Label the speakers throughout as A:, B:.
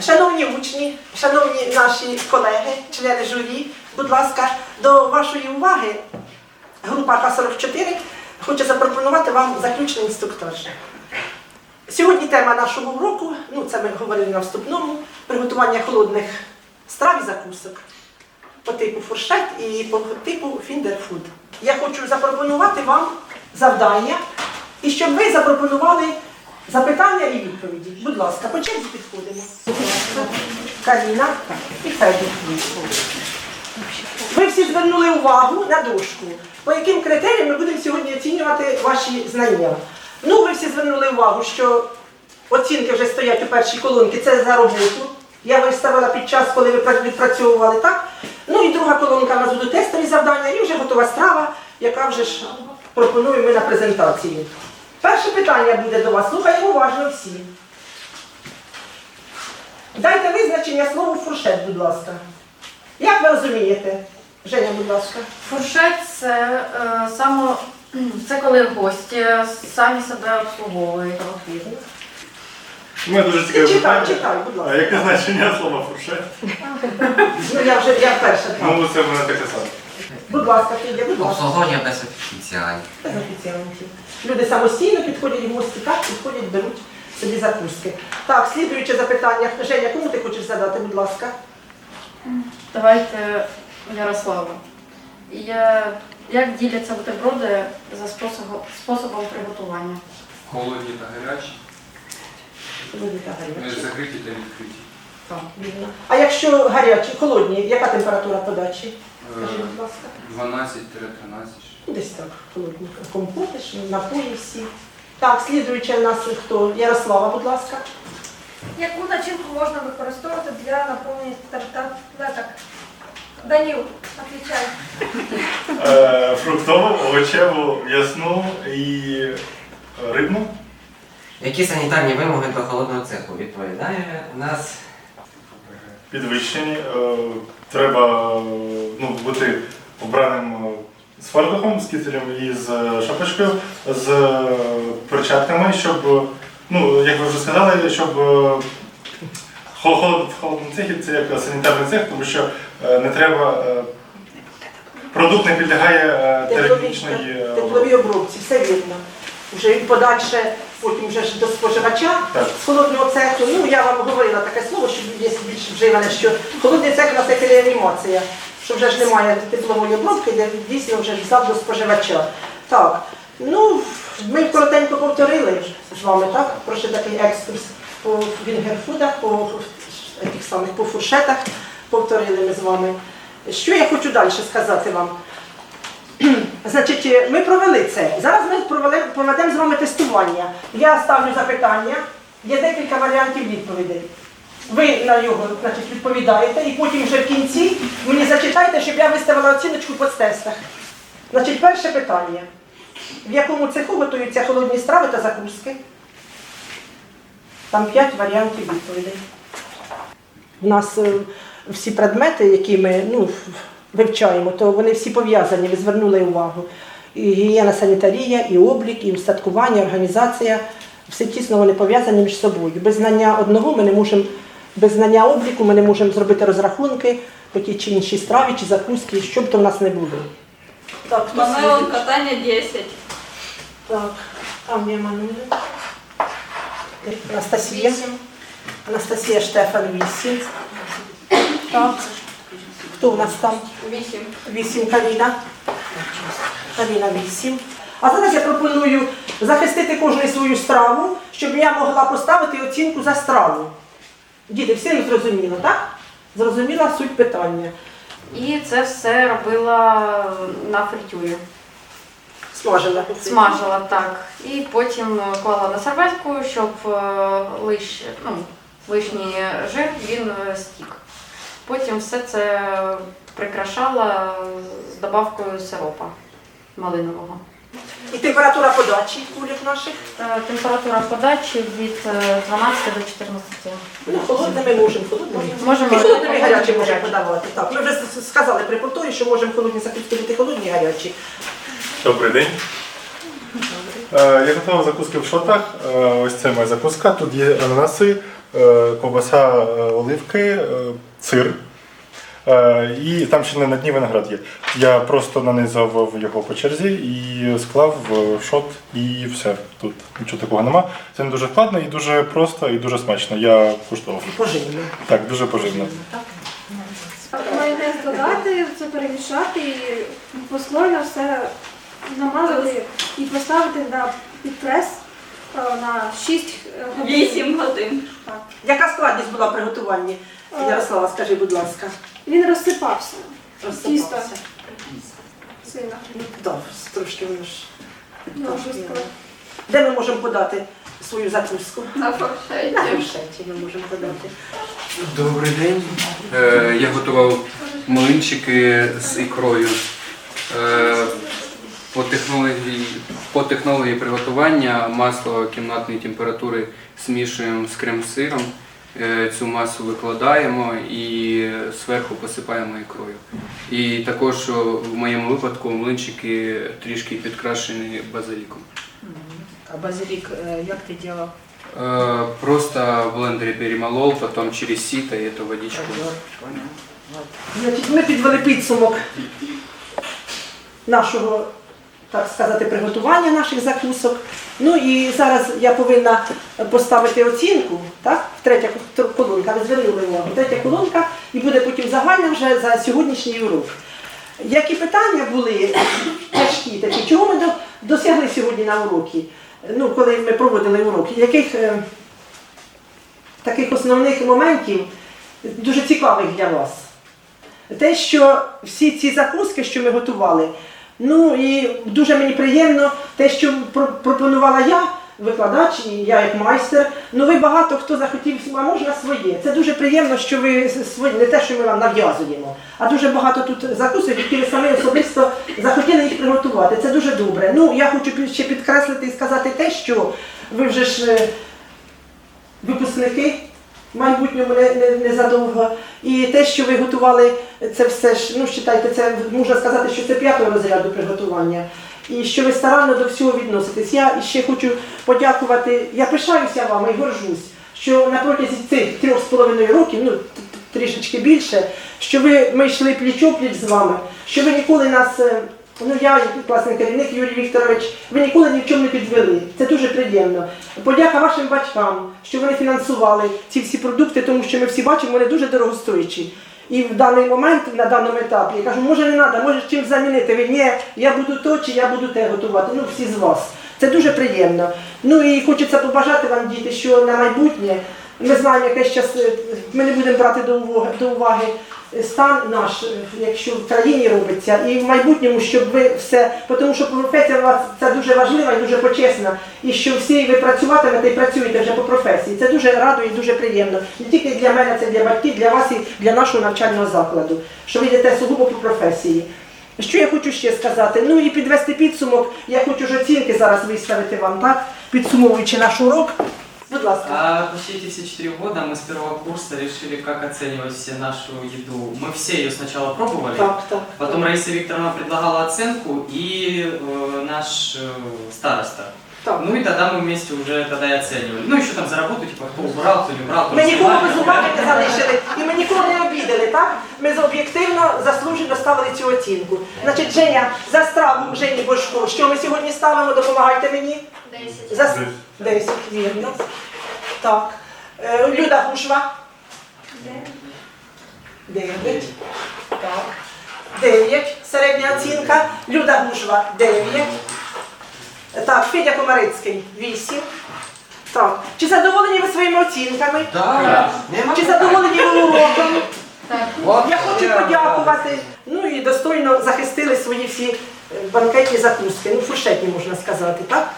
A: Шановні учні, шановні наші колеги, члени журі, будь ласка, до вашої уваги група К-44 хоче запропонувати вам заключний інструктаж. Сьогодні тема нашого уроку, ну це ми говорили на вступному, приготування холодних страв і закусок по типу фуршет і по типу фіндерфуд. Я хочу запропонувати вам завдання, і щоб ви запропонували запитання і відповіді. Будь ласка, по черзі підходимо. Каріна і Федір. Ви всі звернули увагу на дошку, по яким критеріям ми будемо сьогодні оцінювати ваші знання. Ну, ви всі звернули увагу, що оцінки вже стоять у першій колонці, це за роботу. Я виставила під час, коли ви відпрацьовували, так? Ну і друга колонка у нас будуть тестові завдання, і вже готова страва, яка вже ж пропонуємо ми на презентації. Перше питання буде до вас. Слухаємо уважно всі. Дайте визначення слову фуршет, будь ласка. Як ви розумієте? Женя, будь ласка.
B: Фуршет це е, само це коли гості самі себе обслуговують.
C: У мене дуже цікаве
A: Читай, читай, будь ласка.
C: А яке значення слова фуршет?
A: Ну я вже я перша.
C: Ну, це в мене таке саме.
A: Будь ласка, Федя, будь ласка.
D: Обслуговування без офіціалів.
A: Без офіціантів. Люди самостійно підходять в гості, так, підходять, беруть собі закуски. Так, слідуюче запитання. Женя, кому ти хочеш задати, будь ласка?
B: Давайте Ярославу. Я, як діляться бутерброди за способом, способом приготування?
E: Холодні та гарячі,
A: Велика
E: е,
A: гаряча.
E: закриті та відкриті.
A: Так, вірно. А якщо гарячі, холодні, яка температура подачі? Скажіть,
E: Е,
A: будь ласка.
E: 12-13.
A: Ну, Десь так, холодні. Компоти, ж, напої всі. Так, слідуюче в нас хто? Ярослава, будь ласка.
F: Яку начинку можна використовувати для наповнення тарталеток? Даніл, відповідай.
C: Е, фруктову, овочеву, м'ясну і е, рибну.
D: Які санітарні вимоги до холодного цеху? Відповідає у нас
C: Підвищені. Е, треба ну, бути обраним е, з фартухом, з кителем і з е, шапочкою, з е, перчатками, щоб, ну, як ви вже сказали, щоб хол- холод- в холодному цехі це як санітарний цех, тому що не треба. Продукт не підлягає термічної
A: тепловій обробці, все вірно. Вже і подальше, потім вже ж до споживача з холодного цеху. Ну, я вам говорила таке слово, що є більш вживане, що холодний цех у нас як реанімація, що вже ж немає теплової обробки, де дійсно вже зад до споживача. Так, ну, ми коротенько повторили з вами, так? Прошу такий екскурс по вінгерфудах, по, тих самих, по фуршетах повторили ми з вами. Що я хочу далі сказати вам? Значить, е, ми провели це. Зараз ми провели, проведемо з вами тестування. Я ставлю запитання, є декілька варіантів відповідей. Ви на нього значить, відповідаєте і потім вже в кінці мені зачитайте, щоб я виставила оціночку по тестах. Значить, перше питання. В якому цеху готуються холодні страви та закуски? Там п'ять варіантів відповідей. У нас е, всі предмети, які ми ну, вивчаємо, то вони всі пов'язані, ви звернули увагу. І гігієна санітарія, і облік, і устаткування, організація. Все тісно вони пов'язані між собою. Без знання одного ми не можемо, без знання обліку ми не можемо зробити розрахунки по тій чи іншій страві, чи закуски, що б то в нас не було. Так, хто
G: катання 10.
A: Так, там є Мануля. Анастасія. Анастасія Штефан 8. Так. Хто у нас там?
G: 8.
A: 8 Каріна. Каріна 8. А зараз я пропоную захистити кожну свою страву, щоб я могла поставити оцінку за страву. Діти, всім зрозуміло, так? Зрозуміла суть питання.
B: І це все робила на фритюрі.
A: Смажила.
B: Смажила так. І потім клала на серветку, щоб е, лиш, ну, лишній жир він е, стік. Потім все це прикрашала з добавкою сиропа малинового.
A: І температура подачі кулік наших.
B: Е, Температура подачі від е, 12 до 14.
A: Ну, холодними можемо, холодними.
B: Можемо
A: І холодними гарячі можемо подавати. Так, ми вже сказали при повторі, що можемо холодні закуски бути холодні і гарячі.
C: Добрий день. Е, Я готував закуски в шотах. Е, Ось це моя закуска. Тут є ананаси, е, ковбаса, е, оливки, е, сир. Е, І там ще не на дні виноград є. Я просто нанизав його по черзі і склав в шот, і все. Тут нічого такого нема. Це не дуже складно і дуже просто, і дуже смачно. Я куштував.
A: Поживно.
C: Так, дуже поживно.
F: Майонез додати, це перемішати і послойно все намазати і поставити на підпрес е, на 6 годин.
G: 8 годин.
F: Так.
A: Яка складність була?
F: Е.
A: Ярослава, скажи, будь ласка.
F: Він розсипався
A: Розсипався.
F: сильно.
A: Ну, трошки воно ж.
F: Ну,
A: трошки. Де ми можемо подати свою закуску?
G: На форшеті.
A: На фуршеті ми можемо подати.
E: Добрий день. Е, я готував млинчики з ікрою. Е, по, технології, по технології приготування масло кімнатної температури змішуємо з крем-сиром. Е, цю масу викладаємо і зверху посипаємо ікрою. І також в моєму випадку млинчики трішки підкрашені базиліком.
A: А базилік, як ти робив?
E: Просто в блендере перемолол, потом через сито и эту водичку.
A: Ми підвели підсумок нашого, так сказати, приготування наших закусок. Ну і зараз я повинна поставити оцінку, так? Третя колонка, ви звернули увагу. Третя колонка і буде потім загальна вже за сьогоднішній урок. Які питання були тяжкі такі, чого ми досягли сьогодні на урокі? Ну, коли ми проводили уроки, яких е, таких основних моментів дуже цікавих для вас? те, що всі ці закуски, що ми готували, ну і дуже мені приємно те, що про- пропонувала я, викладач, і я як майстер. Ну ви багато хто захотів, а можна своє. Це дуже приємно, що ви свої, не те, що ми вам нав'язуємо, а дуже багато тут закусок, які ви самі особисто захотіли їх приготувати. Це дуже добре. Ну я хочу ще підкреслити і сказати те, що ви вже ж. е, випускники майбутньому не, не, незадовго. І те, що ви готували, це все ж, ну, вважайте, це можна сказати, що це п'ятого розряду приготування. І що ви старанно до всього відноситесь. Я ще хочу подякувати, я пишаюся вами і горжусь, що на протязі цих трьох з половиною років, ну трішечки більше, що ви ми йшли пліч-опліч з вами, що ви ніколи нас. Ну, я, класний керівник Юрій Вікторович, ви ніколи ні в чому не підвели. Це дуже приємно. Подяка вашим батькам, що вони фінансували ці всі продукти, тому що ми всі бачимо, вони дуже дорогостоячі. І в даний момент, на даному етапі, я кажу, може не треба, може чим замінити. Ви ні, я буду то чи я буду те готувати. Ну, всі з вас. Це дуже приємно. Ну і хочеться побажати вам, діти, що на майбутнє ми знаємо, яке зараз ми не будемо брати до уваги стан наш, якщо в країні робиться, і в майбутньому, щоб ви все, тому що професія у вас це дуже важлива і дуже почесна, і що всі ви працюватимете і працюєте вже по професії. Це дуже радує і дуже приємно. Не тільки для мене, це для батьків, для вас і для нашого навчального закладу, що ви йдете сугубо по професії. Що я хочу ще сказати? Ну і підвести підсумок, я хочу ж оцінки зараз виставити вам, так? Підсумовуючи наш урок. Будь ласка.
H: А почти эти все четыре года мы с первого курса решили, как оценивать все нашу еду. Мы все ее сначала пробовали,
A: Так, так.
H: потом Раиса Викторовна предлагала оценку и э, наш э, староста.
A: Так.
H: Ну и тогда мы вместе уже тогда и оценивали. Ну еще там за работу, типа, кто убрал, кто не убрал, кто
A: Ми нікого
H: снимали,
A: без
H: кто
A: уваги
H: убрал.
A: не залишили і ми нікого не обідали, так? Ми за об'єктивно заслужено ставили цю оцінку. Значить, Женя, за страву Жені Бошко, що ми сьогодні ставимо, допомагайте мені.
G: 10.
A: За... 10, вірно. Так. Е, Люда Гушва. 9. Так. 9. Середня оцінка. Люда Гушва 9. Так, Федя Комарицький 8. Так. Чи задоволені ви своїми оцінками?
D: Так,
A: Чи задоволені ви уроком?
D: От
A: Я хочу подякувати. Ну і достойно захистили свої всі е, банкетні закуски, ну фуршетні можна сказати, так?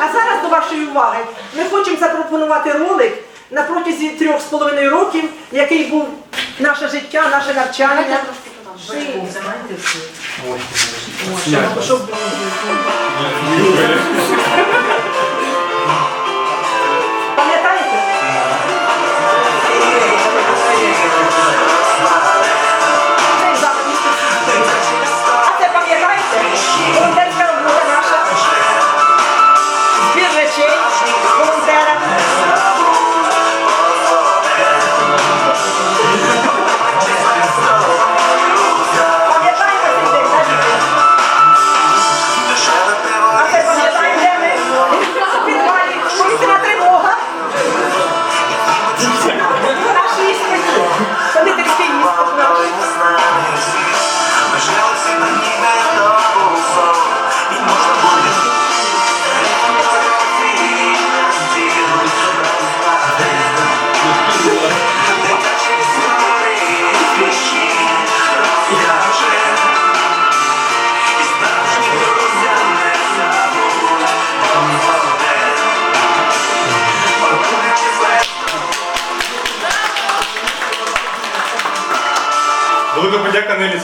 A: А зараз до вашої уваги. Ми хочемо запропонувати ролик на протязі трьох з половиною років, який був наше життя, наше навчання. Щоб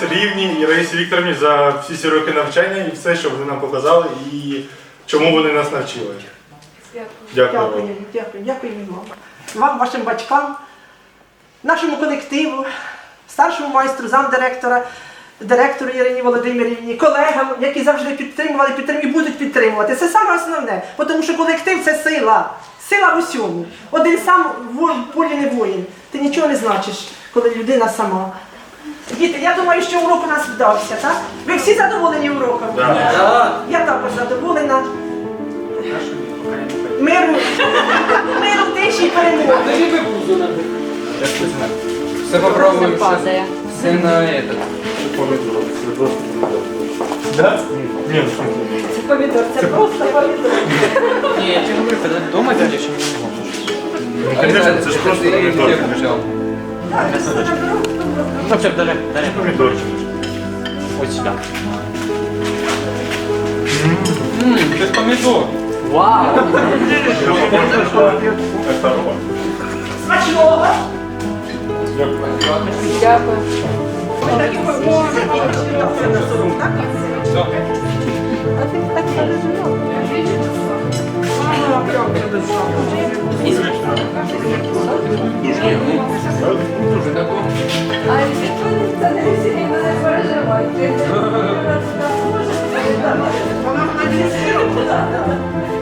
C: Сергіївні і Раїсі Вікторівні за всі ці роки навчання і все, що вони нам показали, і чому вони нас навчили. Дякую. вам.
A: Дякую, дякую, дякую вам. Вам, вашим батькам, нашому колективу, старшому майстру, замдиректора, директору Ірині Володимирівні, колегам, які завжди підтримували, підтримують і будуть підтримувати. Це саме основне, тому що колектив це сила. Сила в усьому. Один сам в полі не воїн. Ти нічого не значиш, коли людина сама. Діти, я думаю, що урок у нас вдався, так? Ви всі задоволені уроком?
C: Да.
A: Я також задоволена. Миру, миру, тиші і перемоги.
E: Все попробуем. Все, все на этот.
C: Да? Ні, ну,
A: Це помідор, це просто помідор.
H: Не, я тебе говорю, когда дома делаешь, не могу.
C: Ну, конечно, це ж просто помідор.
H: Ну, все, даже, даже.
C: Помідорчик.
H: Вот сюда. Ммм, без помидор. Вау!
A: Смачного.
B: Дякую.
A: Дякую.
G: А якщо це не сім'ї, то не переживайте.
A: Вона мене не сіла.